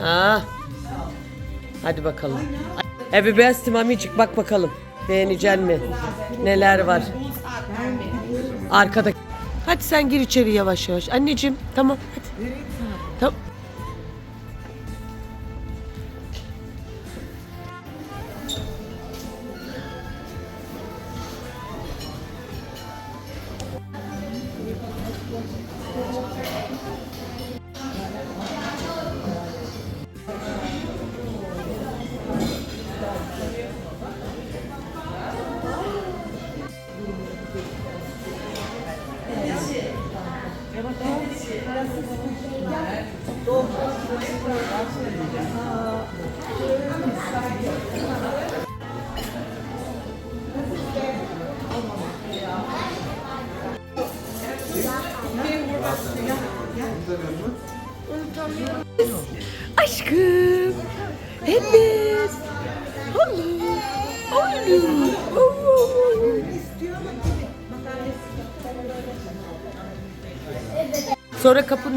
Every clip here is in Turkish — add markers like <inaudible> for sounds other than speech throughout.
Ha. Hadi bakalım. Happy birthday mamicik bak bakalım. Beğenecek mi? Neler var? Arkada. Hadi sen gir içeri yavaş yavaş. Anneciğim tamam hadi. Tamam. Aşkım.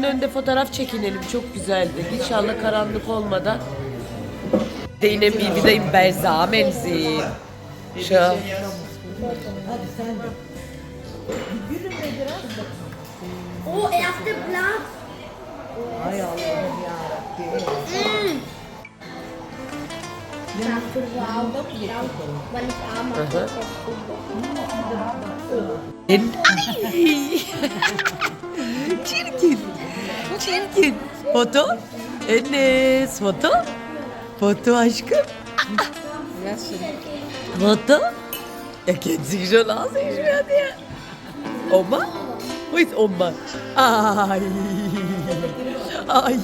Kapının önünde fotoğraf çekinelim. Çok güzeldi. İnşallah karanlık olmadan. Zeynep Bilgideyim Berza Menzil. Şu. Oh, erste Blatt. Ay Allah'ım yarabbim. Dafür war auch weil ich arm Aha. habe. En- Ay. Çirkin. Çirkin. Foto. Enes. Foto. Foto aşkım. Foto. Sich schon aus, ich schwör dir. Oma? Wo ist Oma? Ay. Ay.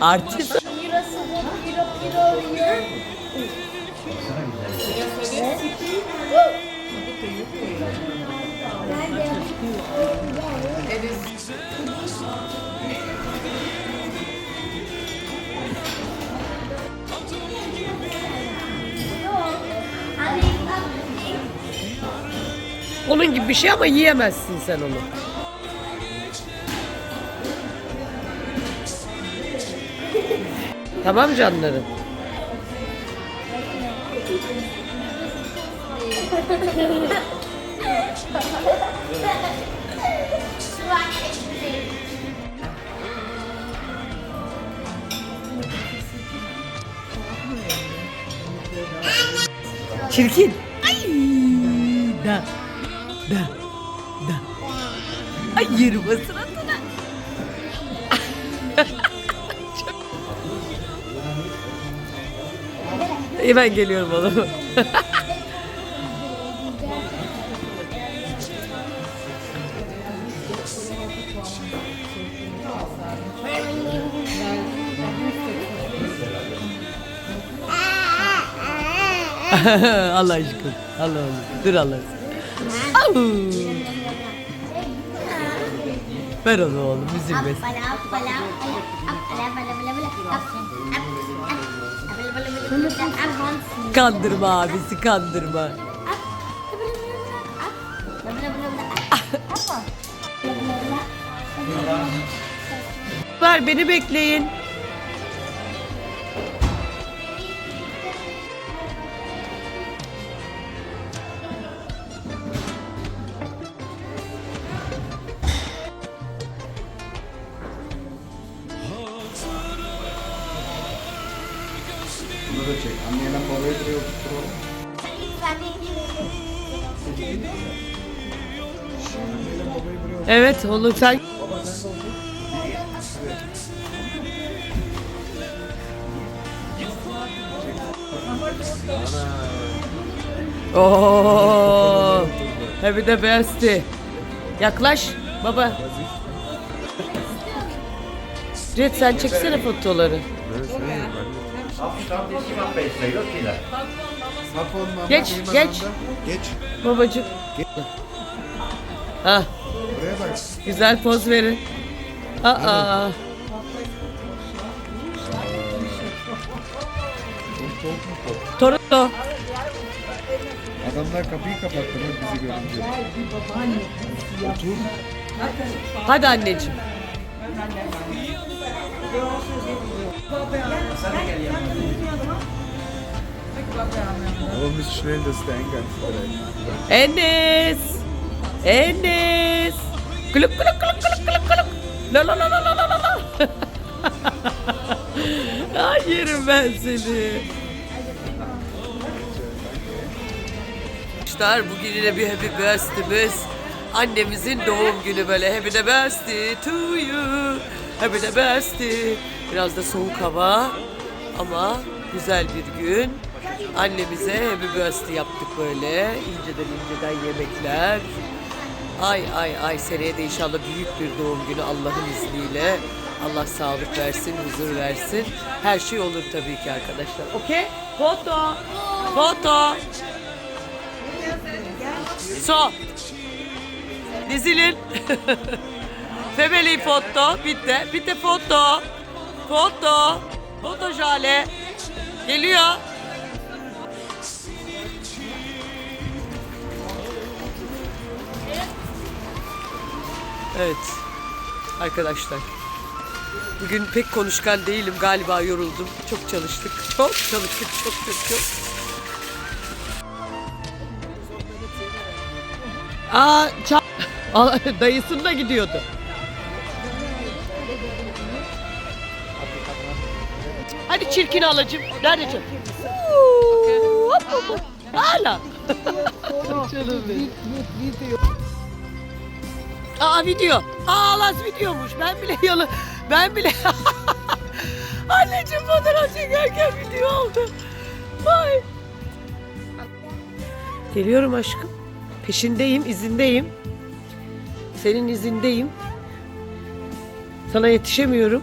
Artist. Piro, Piro, Onun gibi bir şey ama yiyemezsin sen onu. Tamam canlarım. <laughs> Çirkin. Ay da da da. Ay yerim suratına. <laughs> Ben geliyorum oğlum. <laughs> <laughs> Allah aşkına. Allah Allah. Dur Allah. Au. Ver onu oğlum üzülmesin. Kandırma abisi kandırma. Ver beni bekleyin. Oğlum sen Oo. Happy the birthday. Yaklaş baba. Red sen çeksene mama Geç, geç. Geç. Babacık. Ha. Güzel poz verin. Aa. Toronto. Adamlar kapıyı kapattılar bizi görünce. Otur. Hadi anneciğim. Aber muss schnell das Dein ganz bereit. Kuluk kuluk kuluk kuluk kuluk kuluk. La la la la la la la la. <laughs> Ay yerim ben seni. Arkadaşlar bugün yine bir happy birthday'miz. Annemizin doğum günü böyle happy the birthday to you. Happy the birthday. Biraz da soğuk hava ama güzel bir gün. Annemize happy birthday yaptık böyle. İnceden inceden yemekler. Ay ay ay seneye de inşallah büyük bir doğum günü Allah'ın izniyle. Allah sağlık versin, huzur versin. Her şey olur tabii ki arkadaşlar. Okey? Foto. Foto. So. Dizilin. <laughs> Family foto. Bitti. Bitti foto. Foto. Foto jale. Geliyor. Evet. Arkadaşlar. Bugün pek konuşkan değilim galiba yoruldum. Çok çalıştık. <laughs> Çok çalıştık. Çok çok çok. Aa, ça- <laughs> Aa, dayısında gidiyordu. Hadi çirkin alacım. Nerede çirkin? Hala. <laughs> Canım. Aa video. Aa las videomuş. Ben bile <laughs> yalı. Ben bile. <laughs> Anneciğim fotoğraf çekerken video oldu. Vay. Geliyorum aşkım. Peşindeyim, izindeyim. Senin izindeyim. Sana yetişemiyorum.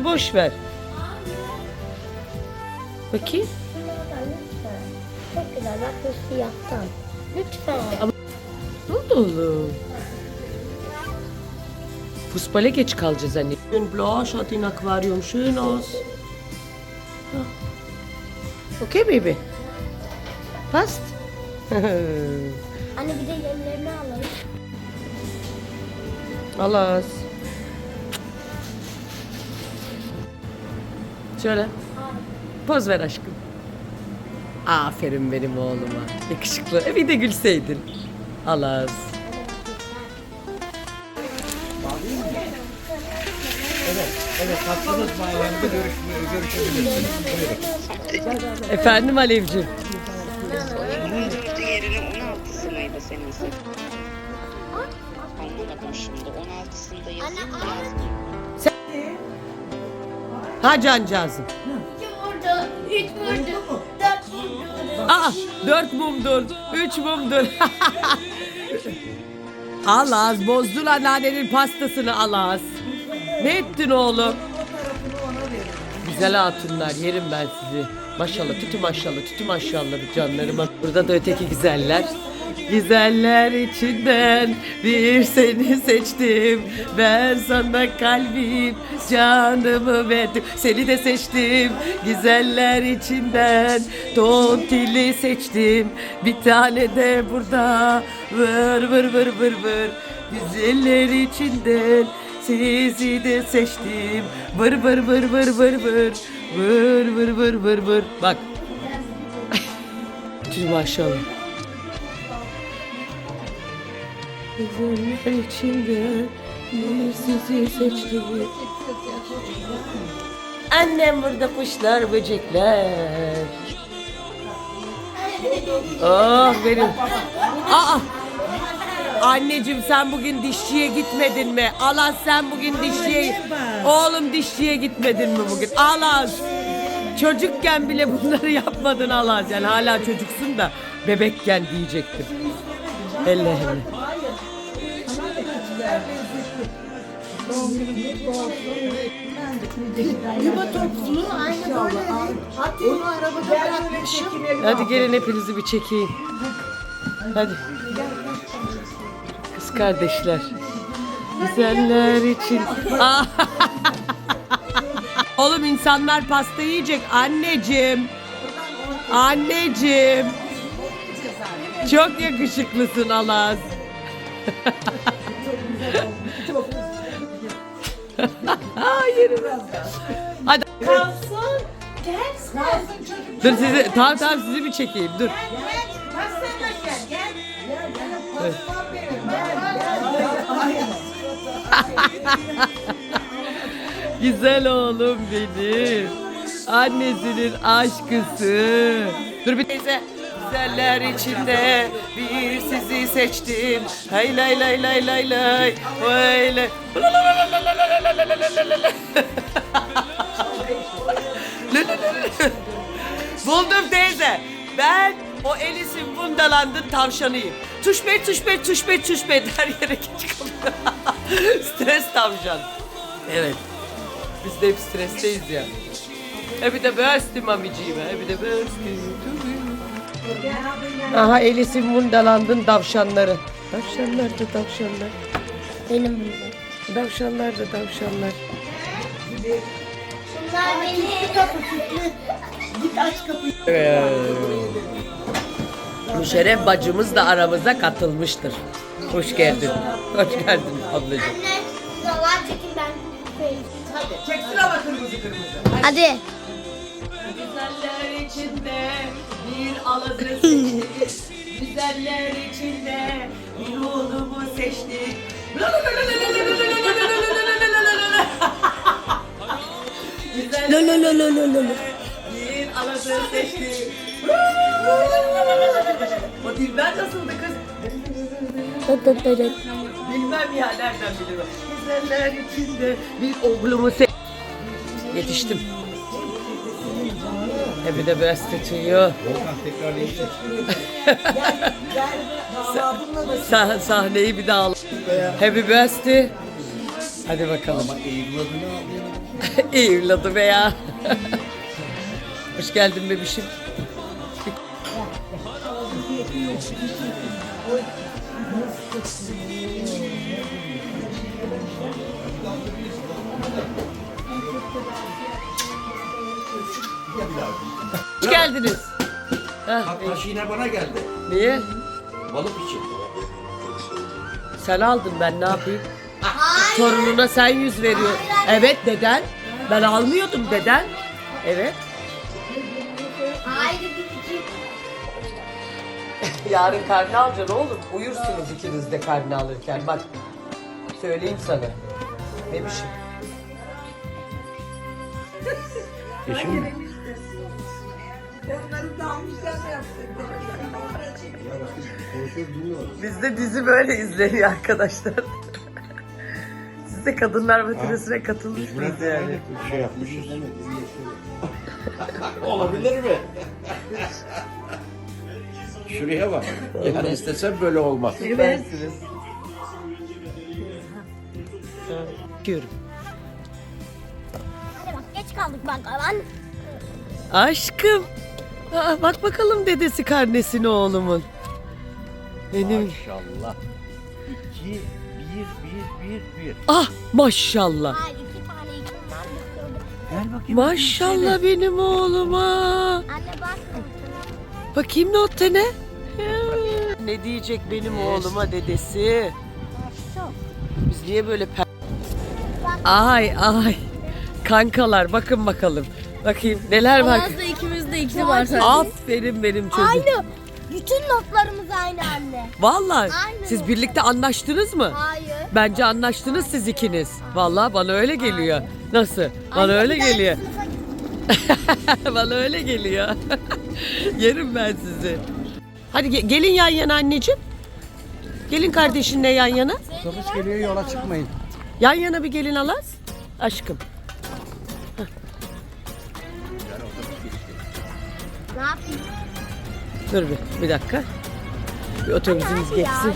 Bunları boş ver. Bakayım. Çok güzel bak bu siyahtan. Lütfen. Ne oldu oğlum? Fußball'e geç kalacağız anne. Schön blau, schaut in Aquarium schön aus. Okay baby. Passt? Anne bir de yemlerini alalım. Alas. Şöyle. Poz ver aşkım. Aferin benim oğluma. Yakışıklı. E bir de gülseydin. Alas. Evet, haklınız bayramda görüşme, görüşebilirsiniz. Buyurun. Efendim Alevciğim. 14'ü yerine 16'sı mıydı seninkisi? Anlamadım şimdi. 16'sında yazayım mı yazmayayım? Ha cancağızım. İki vurdu, üç vurdu, dört vurdu. Aa, dört mumdur, üç mumdur. <laughs> Alaz, bozdun anneannenin pastasını Alaz. Ne ettin oğlum? Güzel hatunlar, yerim ben sizi. Maşallah, tütü maşallah, tütü maşallah canlarıma. Burada da öteki güzeller. Güzeller içinden bir seni seçtim. Ben sana kalbim, canımı verdim. Seni de seçtim. Güzeller içinden tontili seçtim. Bir tane de burada vır vır vır vır vır. Güzeller içinden sizi de seçtim. Vır vır vır vır vır vır. Vır vır vır vır vır. Bak. <laughs> Maşallah. Güzeller içinde bir sizi seçtim. Annem burada kuşlar, böcekler. Oh benim. Aa! Anneciğim sen bugün dişçiye gitmedin mi? Allah sen bugün dişçiye... Oğlum dişçiye gitmedin mi bugün? Allah! Çocukken bile bunları yapmadın Allah. Yani hala çocuksun da bebekken diyecektim. Elle elle. Yuva topluğu aynı böyle. Hatta onu arabada bırakmışım. Hadi gelin hepinizi bir çekeyim. Hadi. Kız kardeşler. Güzeller için. Aa! <laughs> Oğlum insanlar pasta yiyecek. Anneciğim. Anneciğim. Çok yakışıklısın Alaz. <laughs> Hayır. Hadi. Kalsın. Gelsin. Kalsın çocuk. Dur sizi tamam tamam sizi bir çekeyim. Dur. Gel. Gel. Gel. Gel. Gel. Gel. Gel. Gel. <laughs> Güzel oğlum benim. Annesinin aşkısı. Dur bir teyze. Güzeller içinde bir sizi seçtim. Hay lay lay lay lay lay. Hay lay. Buldum teyze. Ben o Alice'in Wonderland'ın tavşanıyım. Tuşbet tuşbet tuşbet tuşbet her yere çıkıyor. Stres tavşan. Evet. Biz de hep stresteyiz ya. The birthday mamiciğim. Happy the birthday to you. Aha Alice'in Wonderland'ın tavşanları. Tavşanlar da tavşanlar. Benim burada. Tavşanlar da tavşanlar. Bunlar benim. Git aç kapıyı. Müşerref bacımız da aramıza katılmıştır. Hoş geldin. Hoş geldin ablacığım. Anne, zaman çekin ben. Hadi. Çeksin ama kırmızı kırmızı. Hadi. Güzeller içinde bir seçtik. <laughs> Güzeller içinde bir oğlumu seçtik. Bir alazı seçtik. o dilber nasıldı kız? Bilmem ya nereden bilirim. Güzeller içinde bir oğlumu seçtik. Yetiştim. Happy the best to you. Volkan tekrar Sah sahneyi bir daha al. Happy birthday. Hadi bakalım. Ama Eylül adını al. <laughs> Evladı be ya. Hoş geldin bebişim. Hoş geldiniz. Heh, taş yine bana geldi. niye? Balık için. Sen aldın ben ne yapayım? Torununa sen yüz veriyor. Evet deden. Ben almıyordum deden. Evet. Haydi bir. <laughs> Yarın karne alacaksın oğlum. Uyursunuz ikiniz de karne alırken. Bak söyleyeyim sana. Bebişim. Eşim mi? Onları da almışlar da yaptı. Bizde dizi böyle izleniyor arkadaşlar. <laughs> Siz de kadınlar matinesine katılmış mıyız yani? Bir şey yapmışız. <laughs> Olabilir mi? Şuraya bak. Yani istesem böyle olmaz. Süpersiniz. Diyorum. Hadi bak geç kaldık bak. Aşkım. Aa, bak bakalım dedesi karnesini oğlumun. Benim. Maşallah. İki, bir, bir, bir, bir. Ah maşallah. Hayır iki tane ikimden bitirdim. Gel bakayım. Maşallah benim oğluma. Anne bak. Bakayım notta ne? Ne diyecek benim oğluma dedesi? Biz niye böyle per... Ay ay. Kankalar bakın bakalım. Bakayım neler var. ikimiz ikisi var Aferin benim çocuğum. Aynı. Bütün notlarımız aynı anne. Vallahi Aynı siz birlikte anlaştınız mı? Hayır. Bence anlaştınız siz ikiniz. Vallahi bana öyle geliyor. Nasıl? Bana Anne, öyle bir tane geliyor. sınıfa- <laughs> bana öyle geliyor. <laughs> Yerim ben sizi. Hadi ge- gelin yan yana anneciğim. Gelin kardeşinle yan yana. Otobüs geliyor yola çıkmayın. Yan yana bir gelin Alaz. Aşkım. Ne yapayım? Dur bir, bir dakika. Bir otobüsümüz geçsin.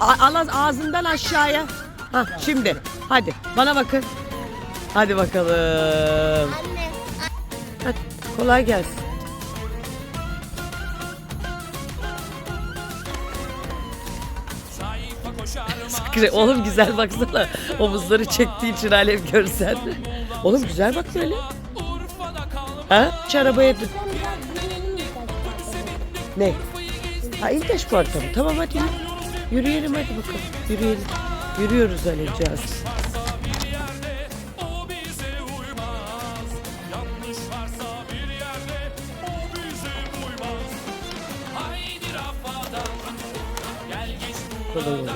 Al ağzından aşağıya. Ha şimdi. Hadi bana bakın. Hadi bakalım. Anne. Hadi kolay gelsin. Oğlum güzel baksana. Omuzları çektiği için alem görsen. Oğlum güzel bak böyle. Ha? Hiç arabaya dur. Ne? Ha İltaş Park'a mı? Tamam hadi yürü. Yürüyelim hadi bakalım. Yürüyelim. Yürüyoruz Alevcağız. Kolay oluyor.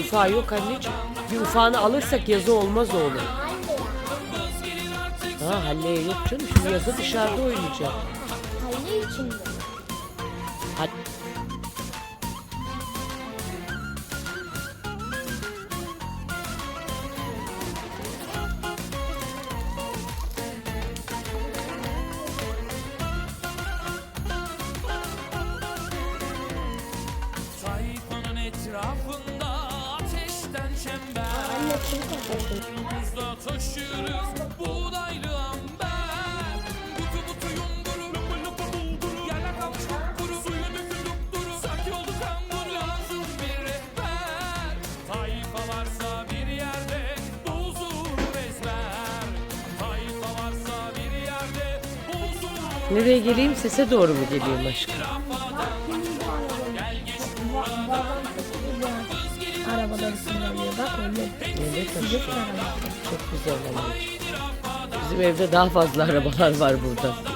Ufağı yok anneciğim. Bir ufağını alırsak yazı olmaz oğlum. Ha halleye yok canım. Şimdi yazı dışarıda oynayacak. Kim kapatın? Buzda taşırız buğdaylı amber. Butu butu yumduru Lupa lupa bulduru Yerler kalmış kupkuru Suyu dökün dupduru Sanki oldu kanguru Lazım bir rehber. Tayfa varsa bir yerde Bozulur ezber. Tayfa varsa bir yerde Bozulur Nereye geleyim? Sese doğru mu geleyim aşkım? Çok güzel. Bizim evde daha fazla arabalar var burada.